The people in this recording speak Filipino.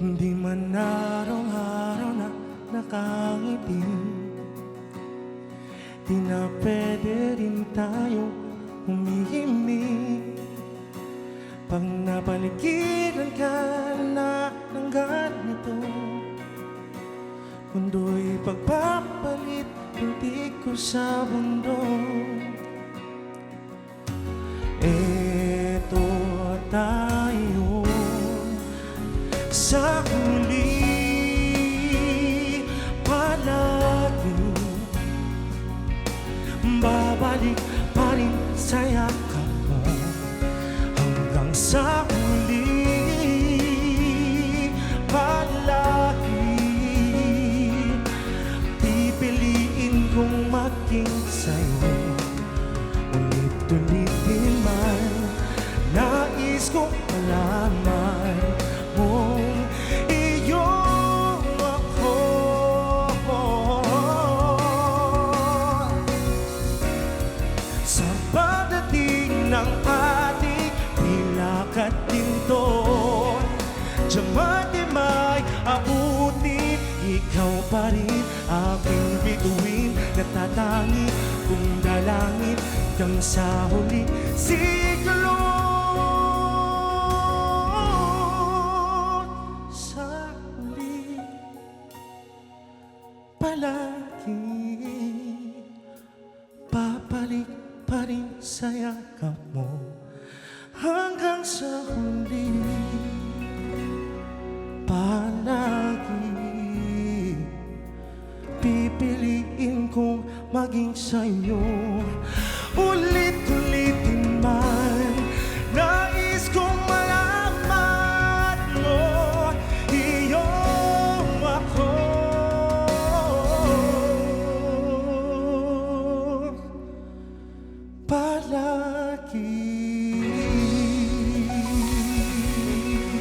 Hindi man araw-araw na nakangiti. Di na pwede rin tayo humihimik Pag napaligiran ka na ng ganito Mundo'y pagpapalit Hindi ko sa mundo. Eto Sa huli Palagi Babalik pa rin sa yakap mo Hanggang sa huli Palagi Pipiliin kong maging sa'yo. Ulit-ulitin man Nais kong malaman Diyamantimay abutin Ikaw pa rin aking bituin. Natatangi kung dalangin Hanggang sa huli. Siglo Sa huli Palagi Papalik pa rin sa yakap mo. Hanggang sa maging sa'yo. Ulit-ulitin man Nais kong malaman mo Iyong ako. Palagi